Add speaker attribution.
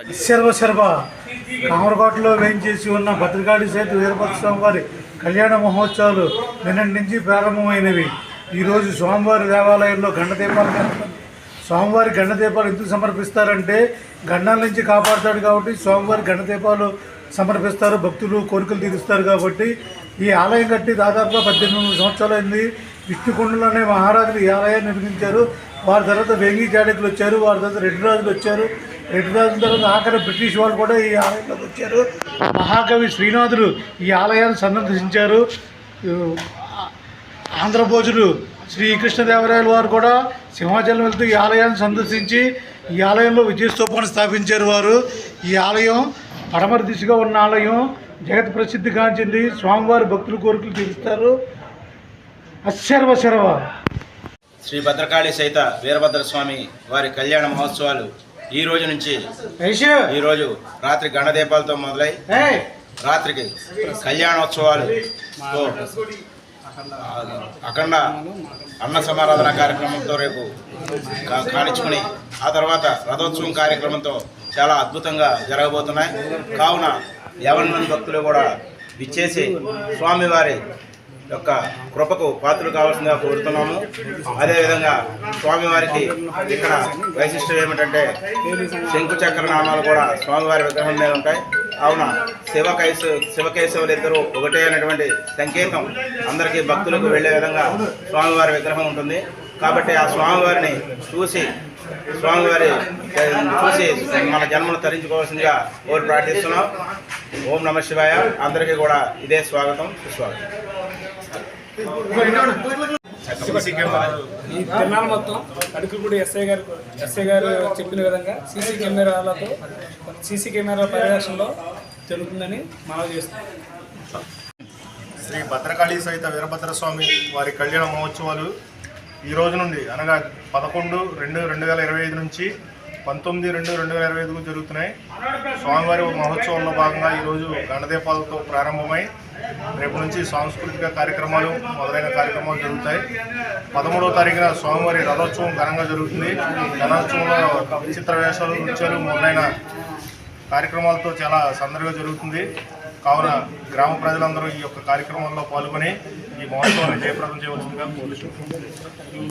Speaker 1: శర్వ శర్వ కామరకోటలో వేయించేసి ఉన్న భద్రకాళి సేతు వీరభద్ర స్వామివారి కళ్యాణ మహోత్సవాలు నిన్నటి నుంచి ప్రారంభమైనవి. ఈరోజు స్వామివారి దేవాలయంలో గండ దీపాలు స్వామివారి గండ దీపాలు ఎందుకు సమర్పిస్తారంటే గండాల నుంచి కాపాడుతాడు కాబట్టి స్వామివారి గండ దీపాలు సమర్పిస్తారు భక్తులు కోరికలు తీరుస్తారు కాబట్టి ఈ ఆలయం కట్టి దాదాపుగా పద్దెనిమిది సంవత్సరాలు అయింది. విష్ణుకుండలు అనే మహారాజులు ఈ ఆలయాన్ని నిర్మించారు. వారి తర్వాత వేంగి జాడకులు వచ్చారు వారి తర్వాత రెడ్డి రాజులు వచ్చారు. రెడ్డి తర్వాత ఆఖరి బ్రిటిష్ వాళ్ళు కూడా ఈ ఆలయంలోకి వచ్చారు. మహాకవి శ్రీనాథుడు ఈ ఆలయాన్ని సందర్శించారు. ఆంధ్రభోజుడు శ్రీకృష్ణదేవరాయల వారు కూడా సింహాచలం వెళ్తూ ఈ ఆలయాన్ని సందర్శించి ఈ ఆలయంలో విజయస్తూపాన్ని స్థాపించారు వారు. ఈ ఆలయం పడమర దిశగా ఉన్న ఆలయం జగత్ ప్రసిద్ధి కాంచింది స్వామివారి భక్తులు కోరికలు తీరుస్తారు. అశర్వ శర్వ.
Speaker 2: శ్రీ భద్రకాళి సైత వీరభద్ర స్వామి వారి కళ్యాణ మహోత్సవాలు ఈ రోజు నుంచి ఈ రోజు రాత్రి గణదీపాలతో మొదలై రాత్రికి కళ్యాణోత్సవాలు అఖండ అన్న సమారాధన కార్యక్రమంతో రేపు కానిచ్చుకుని ఆ తర్వాత రథోత్సవం కార్యక్రమంతో చాలా అద్భుతంగా జరగబోతున్నాయి. కావున యావన్ భక్తులు కూడా విచ్చేసి స్వామివారి యొక్క కృపకు పాత్రలు కావాల్సిందిగా కోరుతున్నాము. అదేవిధంగా స్వామివారికి ఇక్కడ వైశిష్టం ఏమిటంటే శంకు చక్ర నామాలు కూడా స్వామివారి విగ్రహం మీద ఉంటాయి. కావున శివకైసు శివకేశవులు ఇద్దరు ఒకటే అనేటువంటి సంకేతం అందరికీ భక్తులకు వెళ్ళే విధంగా స్వామివారి విగ్రహం ఉంటుంది. కాబట్టి ఆ స్వామివారిని చూసి స్వామివారి చూసి మన జన్మను తరించుకోవాల్సిందిగా ఓరు ప్రార్థిస్తున్నాం. ఓం నమ శివాయ. అందరికీ కూడా ఇదే స్వాగతం. సుస్వాగతం.
Speaker 3: తిరణాలు మొత్తం అడుగుపూడి ఎస్ఐ గారు ఎస్ఐ గారు చెప్పిన విధంగా సీసీ కెమెరాలతో సీసీ కెమెరా పరిరక్షణలో జరుగుతుందని మనవి చేస్తున్నాం.
Speaker 4: శ్రీ భద్రకాళి సహిత వీరభద్ర స్వామి వారి కళ్యాణ మహోత్సవాలు ఈ రోజు నుండి అనగా పదకొండు రెండు రెండు వేల ఇరవై ఐదు నుంచి పంతొమ్మిది రెండు రెండు వేల ఇరవై ఐదుకు జరుగుతున్నాయి. స్వామివారి మహోత్సవంలో భాగంగా ఈరోజు గణదీపాలతో ప్రారంభమై రేపు నుంచి సాంస్కృతిక కార్యక్రమాలు మొదలైన కార్యక్రమాలు జరుగుతాయి. పదమూడవ తారీఖున స్వామివారి రథోత్సవం ఘనంగా జరుగుతుంది. రథోత్సవంలో విచిత్ర వేషాలు నృత్యాలు మొదలైన కార్యక్రమాలతో చాలా సందడిగా జరుగుతుంది. కావున గ్రామ ప్రజలందరూ ఈ యొక్క కార్యక్రమంలో పాల్గొని ఈ మహోత్సవాన్ని జయప్రదం చేయవలసిందిగా కోరుతున్నాం